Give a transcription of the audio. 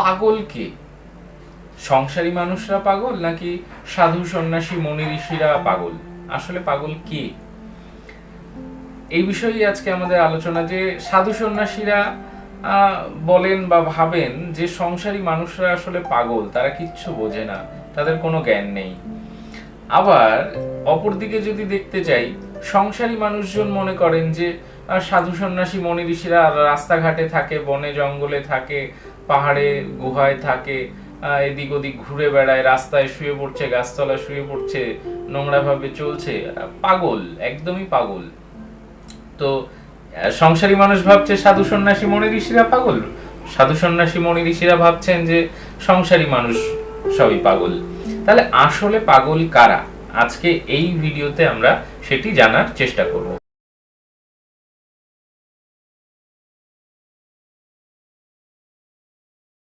পাগল কে? সংসারী মানুষরা পাগল নাকি সাধু সন্ন্যাসী মনি ঋষিরা পাগল? আসলে পাগল কে? এই বিষয়েই আজকে আমাদের আলোচনা যে সাধু সন্ন্যাসীরা বলেন বা ভাবেন যে সংসারী মানুষরা আসলে পাগল, তারা কিচ্ছু বোঝে না, তাদের কোনো জ্ঞান নেই। আবার অপরদিকে যদি দেখতে যাই, সংসারী মানুষজন মনে করেন যে সাধু সন্ন্যাসী মনি ঋষিরা রাস্তাঘাটে থাকে, বনে জঙ্গলে থাকে পাহাড়ে, গুহায় থাকে এদিক ওদিক ঘুরে বেড়ায়, রাস্তায় শুয়ে পড়ছে, গাছতলায় শুয়ে পড়ছে নোংরা ভাবে চলছে। পাগল, একদমই পাগল। তো সংসারী মানুষ ভাবছে সাধু সন্ন্যাসী মনি ঋষিরা পাগল। সাধু সন্ন্যাসী মনি ঋষিরা ভাবছেন যে সংসারী মানুষ সবই পাগল। তাহলে আসলে পাগল কারা? আজকে এই ভিডিওতে আমরা সেটি জানার চেষ্টা করব।